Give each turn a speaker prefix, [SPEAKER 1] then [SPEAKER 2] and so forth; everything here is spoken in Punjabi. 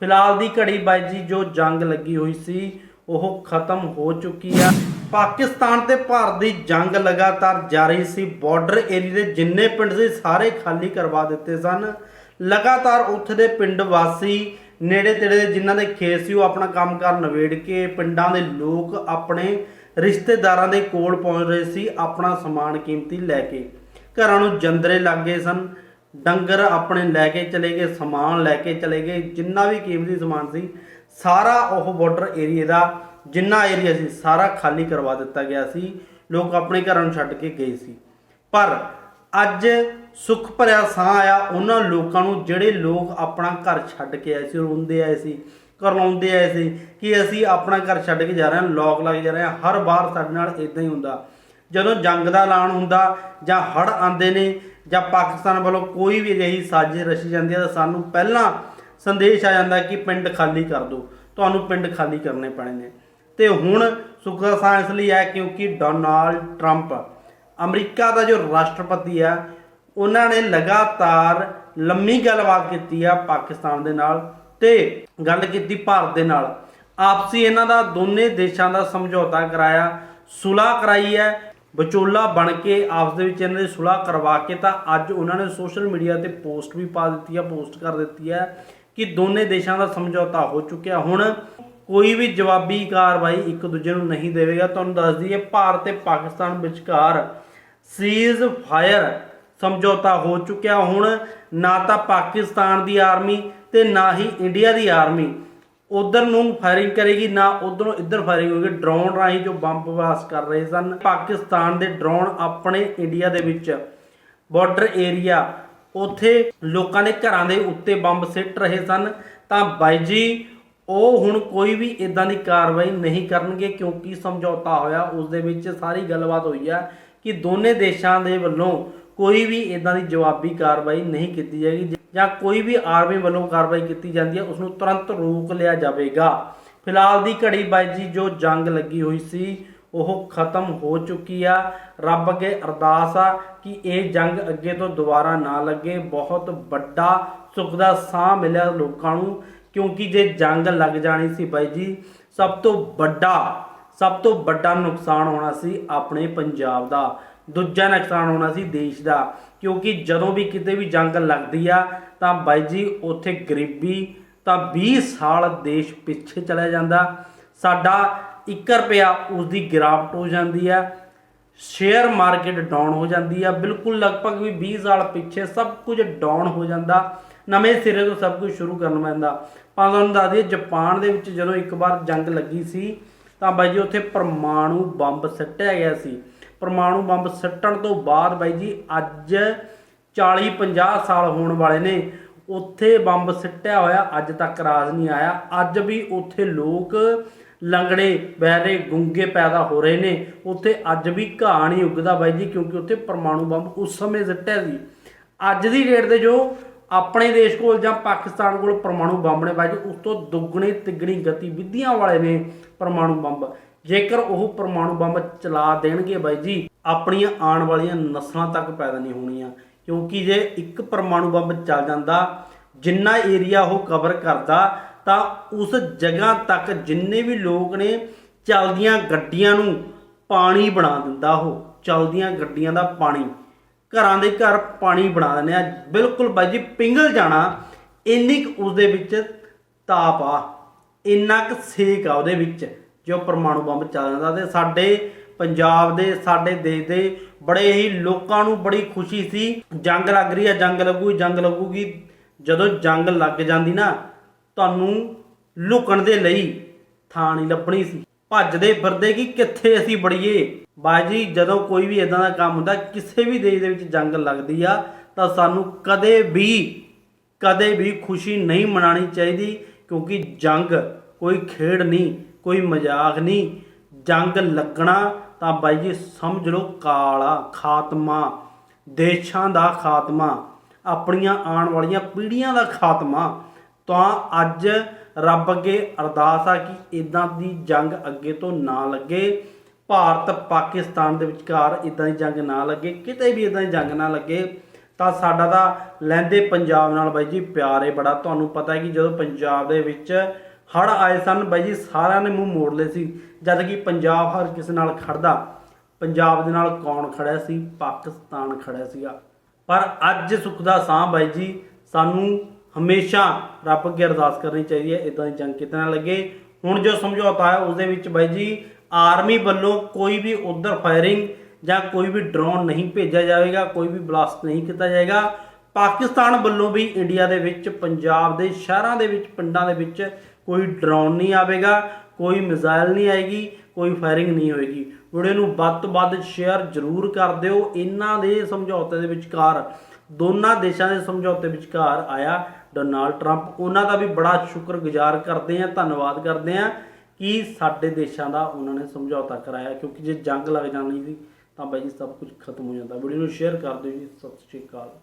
[SPEAKER 1] ਫਿਲਹਾਲ ਦੀ ਘੜੀ ਬਾਈ ਜੀ ਜੋ ਜੰਗ ਲੱਗੀ ਹੋਈ ਸੀ, ਉਹ ਖਤਮ ਹੋ ਚੁੱਕੀ ਆ। ਪਾਕਿਸਤਾਨ ਤੇ ਭਾਰਤ ਦੀ ਜੰਗ ਲਗਾਤਾਰ ਜਾਰੀ ਸੀ। ਬਾਰਡਰ ਏਰੀਆ ਦੇ ਜਿੰਨੇ ਪਿੰਡ ਸੀ, ਸਾਰੇ ਖਾਲੀ ਕਰਵਾ ਦਿੱਤੇ ਸਨ। ਲਗਾਤਾਰ ਉੱਥੇ ਦੇ ਪਿੰਡ ਵਾਸੀ ਨੇੜੇ ਤੇੜੇ ਦੇ ਜਿਨ੍ਹਾਂ ਦੇ ਖੇਤ ਸੀ, ਉਹ ਆਪਣਾ ਕੰਮ ਕੰਮਕਾਰ ਨਵੇੜ ਕੇ ਪਿੰਡਾਂ ਦੇ ਲੋਕ ਆਪਣੇ ਰਿਸ਼ਤੇਦਾਰਾਂ ਦੇ ਕੋਲ ਪਹੁੰਚ ਰਹੇ ਸੀ, ਆਪਣਾ ਸਮਾਨ, ਕੀਮਤੀ ਲੈ ਕੇ। ਘਰਾਂ ਨੂੰ ਜੰਦਰੇ ਲੱਗ ਗਏ ਸਨ। ਡੰਗਰ ਆਪਣੇ ਲੈ ਕੇ ਚਲੇ ਗਏ, ਸਮਾਨ ਲੈ ਕੇ ਚਲੇ ਗਏ, ਜਿੰਨਾ ਵੀ ਕੀਮਤੀ ਸਮਾਨ ਸੀ, ਸਾਰਾ ਉਹ ਬਾਰਡਰ ਏਰੀਆ ਦਾ, ਜਿੰਨਾ ਏਰੀਆ ਸੀ, ਸਾਰਾ ਖਾਲੀ ਕਰਵਾ ਦਿੱਤਾ ਗਿਆ ਸੀ, ਲੋਕ ਆਪਣੇ ਘਰਾਂ ਨੂੰ ਛੱਡ ਕੇ ਗਏ ਸੀ। ਪਰ ਅੱਜ ਸੁੱਖ ਭਰਿਆ ਸਾਹ ਆਇਆ, ਉਹਨਾਂ ਲੋਕਾਂ ਨੂੰ ਜਿਹੜੇ ਲੋਕ ਆਪਣਾ ਘਰ ਛੱਡ ਕੇ ਆਏ ਸੀ, ਰੋਂਦੇ ਆਏ ਸੀ ਕਰਲਾਉਂਦੇ ਆਏ ਸੀ, ਕਿ ਅਸੀਂ ਆਪਣਾ ਘਰ ਛੱਡ ਕੇ ਜਾ ਰਹੇ ਹਾਂ ਲੋਕ ਲੱਗ ਜਾ ਰਹੇ ਹਾਂ, ਹਰ ਵਾਰ ਸਾਡੇ ਨਾਲ ਇਦਾਂ ਹੀ ਹੁੰਦਾ। ਜਦੋਂ ਜੰਗ ਦਾ ਐਲਾਨ ਹੁੰਦਾ ਜਾਂ ਹੜ੍ਹ ਆਉਂਦੇ ਨੇ ਜਾਂ ਪਾਕਿਸਤਾਨ ਵੱਲੋਂ ਕੋਈ ਵੀ ਅਜਿਹੀ ਸਾਜ਼ਿਸ਼ ਰਚੀ ਜਾਂਦੀ ਹੈ ਤਾਂ ਸਾਨੂੰ ਪਹਿਲਾਂ ਸੰਦੇਸ਼ ਆ ਜਾਂਦਾ ਕਿ ਪਿੰਡ ਖਾਲੀ ਕਰ ਦਿਓ, ਤੁਹਾਨੂੰ ਪਿੰਡ ਖਾਲੀ ਕਰਨੇ ਪੈਣੇ ਨੇ। ਤੇ ਹੁਣ ਸੁੱਖ ਦਾ ਸਾਹ ਇਸ ਲਈ ਹੈ ਕਿਉਂਕਿ ਡੋਨਾਲਡ ਟਰੰਪ ਅਮਰੀਕਾ ਦਾ ਜੋ ਰਾਸ਼ਟਰਪਤੀ ਆ ਉਹਨਾਂ ਨੇ ਲਗਾਤਾਰ ਲੰਮੀ ਗੱਲਬਾਤ ਕੀਤੀ ਆ ਪਾਕਿਸਤਾਨ ਦੇ ਨਾਲ ਤੇ ਗੱਲ ਕੀਤੀ ਭਾਰਤ ਦੇ ਨਾਲ। ਆਪਸੀ ਇਹਨਾਂ ਦਾ ਦੋਨੇ ਦੇਸ਼ਾਂ ਦਾ ਸਮਝੌਤਾ ਕਰਾਇਆ, ਸੁਲ੍ਹਾ ਕਰਾਈ ਹੈ। ਵਿਚੋਲਾ ਬਣ ਕੇ ਆਪਸ ਦੇ ਵਿੱਚ ਇਹਨਾਂ ਦੀ ਸੁਲਾਹ ਕਰਵਾ ਕੇ ਤਾਂ ਅੱਜ ਉਹਨਾਂ ਨੇ ਸੋਸ਼ਲ ਮੀਡੀਆ ਤੇ ਪੋਸਟ ਵੀ ਪਾ ਦਿੱਤੀ ਆ, ਪੋਸਟ ਕਰ ਦਿੱਤੀ ਹੈ ਕਿ ਦੋਨੇ ਦੇਸ਼ਾਂ ਦਾ ਸਮਝੌਤਾ ਹੋ ਚੁੱਕਿਆ। ਹੁਣ ਕੋਈ ਵੀ ਜਵਾਬੀ ਕਾਰਵਾਈ ਇੱਕ ਦੂਜੇ ਨੂੰ ਨਹੀਂ ਦੇਵੇਗਾ। ਤੁਹਾਨੂੰ ਦੱਸ ਦਈਏ, ਭਾਰਤ ਤੇ ਪਾਕਿਸਤਾਨ ਵਿਚਕਾਰ ਸੀਜ਼ ਫਾਇਰ ਸਮਝੌਤਾ ਹੋ ਚੁੱਕਿਆ। ਹੁਣ ਨਾ ਤਾਂ ਪਾਕਿਸਤਾਨ ਦੀ ਆਰਮੀ ਤੇ ਨਾ ਹੀ ਇੰਡੀਆ ਦੀ ਆਰਮੀ ਉਧਰ ਨੂੰ ਫਾਇਰਿੰਗ ਕਰੇਗੀ, ਨਾ ਉਧਰੋਂ ਇੱਧਰ ਫਾਇਰਿੰਗ ਹੋਏਗੀ। ਡਰੋਨ ਰਾਹੀਂ ਜੋ ਬੰਬ ਬਲਾਸਟ ਕਰ ਰਹੇ ਸਨ, ਪਾਕਿਸਤਾਨ ਦੇ ਡਰੋਨ ਆਪਣੇ ਇੰਡੀਆ ਦੇ ਵਿੱਚ ਬਾਰਡਰ ਏਰੀਆ ਉਥੇ ਲੋਕਾਂ ਦੇ ਘਰਾਂ ਦੇ ਉੱਤੇ ਬੰਬ ਸਿੱਟ ਰਹੇ ਸਨ। ਤਾਂ ਬਾਈ ਜੀ, ਉਹ ਹੁਣ ਕੋਈ ਵੀ ਇਦਾਂ ਦੀ ਕਾਰਵਾਈ ਨਹੀਂ ਕਰਨਗੇ, ਕਿਉਂਕਿ ਸਮਝੌਤਾ ਹੋਇਆ, ਉਸ ਦੇ ਵਿੱਚ ਸਾਰੀ ਗੱਲਬਾਤ ਹੋਈ ਆ ਕਿ ਦੋਨੇ ਦੇਸ਼ਾਂ ਦੇ ਵੱਲੋਂ ਕੋਈ ਵੀ ਇਦਾਂ ਦੀ ਜਵਾਬੀ ਕਾਰਵਾਈ ਨਹੀਂ ਕੀਤੀ ਜਾਏਗੀ ਜਾਂ ਕੋਈ ਵੀ ਆਰਮੀ ਵੱਲੋਂ ਕਾਰਵਾਈ ਕੀਤੀ ਜਾਂਦੀ ਹੈ ਉਸ ਨੂੰ ਤੁਰੰਤ ਰੋਕ ਲਿਆ ਜਾਵੇਗਾ। ਫਿਲਹਾਲ ਦੀ ਘੜੀ ਬਾਈ ਜੀ, ਜੋ ਜੰਗ ਲੱਗੀ ਹੋਈ ਸੀ, ਉਹ ਖਤਮ ਹੋ ਚੁੱਕੀ ਆ। ਰੱਬ ਅੱਗੇ ਅਰਦਾਸ ਆ ਕਿ ਇਹ ਜੰਗ ਅੱਗੇ ਤੋਂ ਦੁਬਾਰਾ ਨਾ ਲੱਗੇ। ਬਹੁਤ ਵੱਡਾ ਸੁੱਖ ਦਾ ਸਾਹ ਮਿਲਿਆ ਲੋਕਾਂ ਨੂੰ, ਕਿਉਂਕਿ ਜੇ ਜੰਗ ਲੱਗ ਜਾਣੀ ਸੀ ਬਾਈ ਜੀ, ਸਭ ਤੋਂ ਵੱਡਾ, ਸਭ ਤੋਂ ਵੱਡਾ ਨੁਕਸਾਨ ਹੋਣਾ ਸੀ ਆਪਣੇ ਪੰਜਾਬ ਦਾ। ਦੂਜਾ ਨੁਕਸਾਨ ਹੋਣਾ ਸੀ ਦੇਸ਼ ਦਾ। ਕਿਉਂਕਿ ਜਦੋਂ ਵੀ ਕਿਤੇ ਵੀ ਜੰਗ ਲੱਗਦੀ ਆ, ਤਾਂ ਬਾਈ ਜੀ, ਉੱਥੇ ਗਰੀਬੀ ਤਾਂ 20 ਸਾਲ ਦੇਸ਼ ਪਿੱਛੇ ਚਲਾ ਜਾਂਦਾ। ਸਾਡਾ 1 ਰੁਪਿਆ ਉਸ ਦੀ ਗਿਰਾਵਟ ਹੋ ਜਾਂਦੀ ਆ। ਸ਼ੇਅਰ ਮਾਰਕੀਟ ਡਾਊਨ ਹੋ ਜਾਂਦੀ ਆ। ਬਿਲਕੁਲ ਲਗਭਗ ਵੀ 20 ਸਾਲ ਪਿੱਛੇ ਸਭ ਕੁਝ ਡਾਊਨ ਹੋ ਜਾਂਦਾ। ਨਵੇਂ ਸਿਰੇ ਤੋਂ ਸਭ ਕੁਝ ਸ਼ੁਰੂ ਕਰਨਾ ਪੈਂਦਾ। ਆਪਾਂ ਤੁਹਾਨੂੰ ਦੱਸ ਦਈਏ, ਜਾਪਾਨ ਦੇ ਵਿੱਚ ਜਦੋਂ ਇੱਕ ਵਾਰ ਜੰਗ ਲੱਗੀ ਸੀ, ਤਾਂ ਬਾਈ ਜੀ, ਉੱਥੇ ਪਰਮਾਣੂ ਬੰਬ ਸੱਟਿਆ ਗਿਆ ਸੀ। ਪਰਮਾਣੂ ਬੰਬ ਸੱਟਣ ਤੋਂ ਬਾਅਦ ਬਾਈ ਜੀ ਅੱਜ 40 50 ਸਾਲ ਹੋਣ ਵਾਲੇ ਨੇ। ਉੱਥੇ ਬੰਬ ਸਿੱਟਿਆ ਹੋਇਆ, ਅੱਜ ਤੱਕ ਰਾਜ ਨਹੀਂ ਆਇਆ। ਅੱਜ ਵੀ ਉੱਥੇ ਲੋਕ ਲੰਗੜੇ ਬਹਿਰੇ ਗੁੰਗੇ ਪੈਦਾ ਹੋ ਰਹੇ ਨੇ। ਉੱਥੇ ਅੱਜ ਵੀ ਘਾਹ ਨਹੀਂ ਉੱਗਦਾ ਬਾਈ ਜੀ, ਕਿਉਂਕਿ ਉੱਥੇ ਪਰਮਾਣੂ ਬੰਬ ਉਸ ਸਮੇਂ ਸਿੱਟਿਆ ਸੀ। ਅੱਜ ਦੀ ਡੇਟ ਦੇ ਜੋ ਆਪਣੇ ਦੇਸ਼ ਕੋਲ ਜਾਂ ਪਾਕਿਸਤਾਨ ਕੋਲ ਪਰਮਾਣੂ ਬੰਬ ਨੇ ਬਾਈ ਜੀ, ਉਸ ਤੋਂ ਦੁੱਗਣੀ ਤਿੱਗਣੀ ਗਤੀਵਿਧੀਆਂ ਵਾਲੇ ਨੇ ਪਰਮਾਣੂ ਬੰਬ। ਜੇਕਰ ਉਹ ਪਰਮਾਣੂ ਬੰਬ ਚਲਾ ਦੇਣਗੇ ਬਾਈ ਜੀ, ਆਪਣੀਆਂ ਆਉਣ ਵਾਲੀਆਂ ਨਸਲਾਂ ਤੱਕ ਪੈਦਾ ਨਹੀਂ ਹੋਣੀਆਂ। ਕਿਉਂਕਿ ਜੇ ਇੱਕ ਪਰਮਾਣੂ ਬੰਬ ਚੱਲ ਜਾਂਦਾ, ਜਿੰਨਾ ਏਰੀਆ ਉਹ ਕਵਰ ਕਰਦਾ, ਤਾਂ ਉਸ ਜਗ੍ਹਾ ਤੱਕ ਜਿੰਨੇ ਵੀ ਲੋਕ ਨੇ, ਚੱਲਦੀਆਂ ਗੱਡੀਆਂ ਨੂੰ ਪਾਣੀ ਬਣਾ ਦਿੰਦਾ ਉਹ, ਚੱਲਦੀਆਂ ਗੱਡੀਆਂ ਦਾ ਪਾਣੀ। ਘਰਾਂ ਦੇ ਘਰ ਪਾਣੀ ਬਣਾ ਦਿੰਦੇ ਆ। ਬਿਲਕੁਲ ਬਾਈ ਜੀ ਪਿੰਗਲ ਜਾਣਾ, ਇੰਨੀ ਕੁ ਉਸ ਦੇ ਵਿੱਚ ਤਾਪ ਆ, ਇੰਨਾ ਕੁ ਸੇਕ ਆ ਉਹਦੇ ਵਿੱਚ। ਜੋ ਪਰਮਾਣੂ ਬੰਬ ਚੱਲ ਜਾਂਦਾ ਤੇ ਸਾਡੇ ਪੰਜਾਬ ਦੇ, ਸਾਡੇ ਦੇਸ਼ ਦੇ ਬੜੇ ਹੀ ਲੋਕਾਂ ਨੂੰ ਬੜੀ ਖੁਸ਼ੀ ਸੀ। ਜੰਗ ਲੱਗ ਰਹੀ ਹੈ ਜੰਗ ਲੱਗੂਗੀ ਜੰਗ ਲੱਗੂਗੀ। ਜਦੋਂ ਜੰਗ ਲੱਗ ਜਾਂਦੀ ਨਾ, ਤੁਹਾਨੂੰ ਲੁਕਣ ਦੇ ਲਈ ਥਾਂ ਨਹੀਂ ਲੱਭਣੀ ਸੀ। ਭੱਜਦੇ ਫਿਰਦੇ ਕਿ ਕਿੱਥੇ ਅਸੀਂ ਬੜੀਏ? ਬਾਜੀ ਜਦੋਂ ਕੋਈ ਵੀ ਇਦਾਂ ਦਾ ਕੰਮ ਹੁੰਦਾ, ਕਿਸੇ ਵੀ ਦੇਸ਼ ਦੇ ਵਿੱਚ ਜੰਗ ਲੱਗਦੀ ਆ, ਤਾਂ ਸਾਨੂੰ ਕਦੇ ਵੀ ਕਦੇ ਵੀ ਖੁਸ਼ੀ ਨਹੀਂ ਮਨਾਣੀ ਚਾਹੀਦੀ, ਕਿਉਂਕਿ ਜੰਗ ਕੋਈ ਖੇਡ ਨਹੀਂ। ਕੋਈ ਮਜ਼ਾਕ ਨਹੀਂ, ਜੰਗ ਲੱਗਣਾ ਤਾਂ ਬਾਈ ਜੀ ਸਮਝ ਲਓ ਕਾਲਾ ਖਾਤਮਾ, ਦੇਸ਼ਾਂ ਦਾ ਖਾਤਮਾ, ਆਪਣੀਆਂ ਆਉਣ ਵਾਲੀਆਂ ਪੀੜ੍ਹੀਆਂ ਦਾ ਖਾਤਮਾ। ਤਾਂ ਅੱਜ ਰੱਬ ਅੱਗੇ ਅਰਦਾਸ ਆ ਕਿ ਇਦਾਂ ਦੀ ਜੰਗ ਅੱਗੇ ਤੋਂ ਨਾ ਲੱਗੇ, ਭਾਰਤ ਪਾਕਿਸਤਾਨ ਦੇ ਵਿਚਕਾਰ ਇਦਾਂ ਦੀ ਜੰਗ ਨਾ ਲੱਗੇ, ਕਿਤੇ ਵੀ ਇਦਾਂ ਦੀ ਜੰਗ ਨਾ ਲੱਗੇ, ਤਾਂ ਸਾਡਾ ਤਾਂ ਲੈਂਦੇ ਪੰਜਾਬ ਨਾਲ ਬਾਈ ਜੀ ਪਿਆਰ ਏ ਬੜਾ। ਤੁਹਾਨੂੰ ਪਤਾ ਹੈ ਕਿ ਜਦੋਂ ਪੰਜਾਬ ਦੇ ਵਿੱਚ ਹੜ ਆਏ ਸਨ ਬਾਈ ਜੀ, ਸਾਰਿਆਂ ਨੇ ਮੂੰਹ ਮੋੜ ਲਏ ਸੀ, ਜਦ ਕਿ ਪੰਜਾਬ ਹਰ ਕਿਸੇ ਨਾਲ ਖੜਦਾ ਪੰਜਾਬ ਦੇ ਨਾਲ ਕੌਣ ਖੜਿਆ ਸੀ? ਪਾਕਿਸਤਾਨ ਖੜਿਆ ਸੀਗਾ। ਪਰ ਅੱਜ ਸੁੱਖ ਦਾ ਸਾਹ ਬਾਈ ਜੀ, ਸਾਨੂੰ ਹਮੇਸ਼ਾ ਰੱਬ ਅੱਗੇ ਅਰਦਾਸ ਕਰਨੀ ਚਾਹੀਦੀ ਹੈ ਇਦਾਂ ਦੀ ਜੰਗ ਕਿਤੇ ਨਾ ਲੱਗੇ। ਹੁਣ ਜੋ ਸਮਝੌਤਾ ਹੈ, ਉਸ ਦੇ ਵਿੱਚ ਬਾਈ ਜੀ, ਆਰਮੀ ਵੱਲੋਂ ਕੋਈ ਵੀ ਉਧਰ ਫਾਇਰਿੰਗ ਜਾਂ ਕੋਈ ਵੀ ਡਰੋਨ ਨਹੀਂ ਭੇਜਿਆ ਜਾਵੇਗਾ, ਕੋਈ ਵੀ ਬਲਾਸਟ ਨਹੀਂ ਕੀਤਾ ਜਾਏਗਾ ਪਾਕਿਸਤਾਨ ਵੱਲੋਂ ਵੀ ਇੰਡੀਆ ਦੇ ਵਿੱਚ, ਪੰਜਾਬ ਦੇ ਸ਼ਹਿਰਾਂ ਦੇ ਵਿੱਚ, ਪਿੰਡਾਂ ਦੇ ਵਿੱਚ ਕੋਈ ਡਰੋਨ ਨਹੀਂ ਆਵੇਗਾ, ਕੋਈ ਮਿਜ਼ਾਈਲ ਨਹੀਂ ਆਏਗੀ, ਕੋਈ ਫਾਇਰਿੰਗ ਨਹੀਂ ਹੋਏਗੀ। ਵੀਡੀਓ ਨੂੰ ਵੱਧ ਤੋਂ ਵੱਧ ਸ਼ੇਅਰ ਜ਼ਰੂਰ ਕਰ ਦਿਓ। ਇਹਨਾਂ ਦੇ ਸਮਝੌਤੇ ਦੇ ਵਿਚਕਾਰ, ਦੋਨਾਂ ਦੇਸ਼ਾਂ ਦੇ ਸਮਝੌਤੇ ਵਿਚਕਾਰ ਆਇਆ ਡੋਨਾਲਡ ਟਰੰਪ। ਉਹਨਾਂ ਦਾ ਵੀ ਬੜਾ ਸ਼ੁਕਰਗੁਜ਼ਾਰ ਕਰਦੇ ਆ ਧੰਨਵਾਦ ਕਰਦੇ ਆ ਕਿ ਸਾਡੇ ਦੇਸ਼ਾਂ ਦਾ ਉਹਨਾਂ ਨੇ ਸਮਝੌਤਾ ਕਰਾਇਆ। ਕਿਉਂਕਿ ਜੇ ਜੰਗ ਲੱਗ ਜਾਣੀ ਸੀ, ਤਾਂ ਬਾਈ ਜੀ ਸਭ ਕੁਝ ਖਤਮ ਹੋ ਜਾਂਦਾ। ਵੀਡੀਓ ਨੂੰ ਸ਼ੇਅਰ ਕਰ ਦਿਓ ਜੀ। ਸਤਿ ਸ਼੍ਰੀ ਅਕਾਲ।